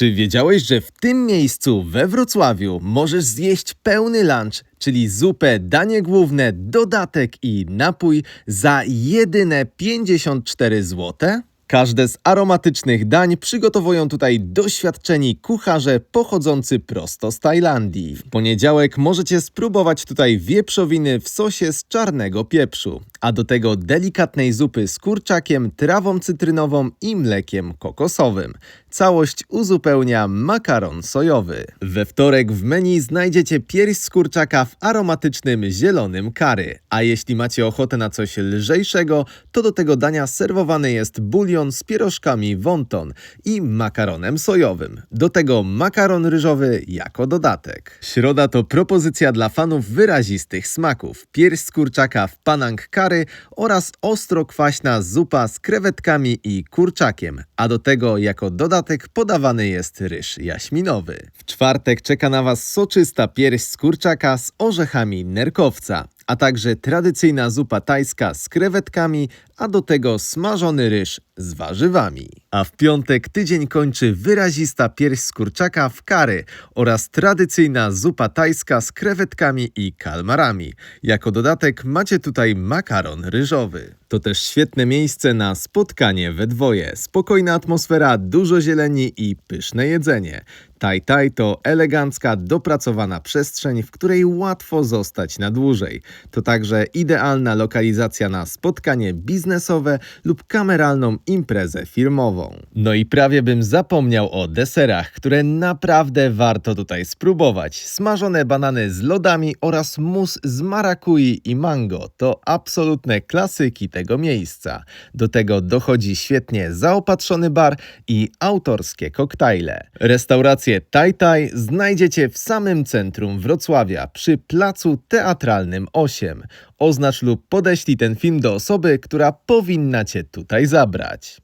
Czy wiedziałeś, że w tym miejscu we Wrocławiu możesz zjeść pełny lunch, czyli zupę, danie główne, dodatek i napój za jedyne 54 zł? Każde z aromatycznych dań przygotowują tutaj doświadczeni kucharze pochodzący prosto z Tajlandii. W poniedziałek możecie spróbować tutaj wieprzowiny w sosie z czarnego pieprzu, a do tego delikatnej zupy z kurczakiem, trawą cytrynową i mlekiem kokosowym. Całość uzupełnia makaron sojowy. We wtorek w menu znajdziecie pierś z kurczaka w aromatycznym zielonym kary, a jeśli macie ochotę na coś lżejszego, to do tego dania serwowany jest bulion z pierożkami wonton i makaronem sojowym. Do tego makaron ryżowy jako dodatek. Środa to propozycja dla fanów wyrazistych smaków. Pierś z kurczaka w panang curry oraz ostro kwaśna zupa z krewetkami i kurczakiem, a do tego jako dodatek podawany jest ryż jaśminowy. W czwartek czeka na Was soczysta pierś z kurczaka z orzechami nerkowca, a także tradycyjna zupa tajska z krewetkami, a do tego smażony ryż z warzywami. A w piątek tydzień kończy wyrazista pierś z kurczaka w kary oraz tradycyjna zupa tajska z krewetkami i kalmarami. Jako dodatek macie tutaj makaron ryżowy. To też świetne miejsce na spotkanie we dwoje. Spokojna atmosfera, dużo zieleni i pyszne jedzenie. Tai Tai to elegancka, dopracowana przestrzeń, w której łatwo zostać na dłużej. To także idealna lokalizacja na spotkanie biznesowe lub kameralną imprezę firmową. No i prawie bym zapomniał o deserach, które naprawdę warto tutaj spróbować. Smażone banany z lodami oraz mus z marakui i mango to absolutne klasyki tego miejsca. Do tego dochodzi świetnie zaopatrzony bar i autorskie koktajle. Restaurację Tai Tai znajdziecie w samym centrum Wrocławia przy placu teatralnym 8. Oznacz lub podeślij ten film do osoby, która powinna Cię tutaj zabrać.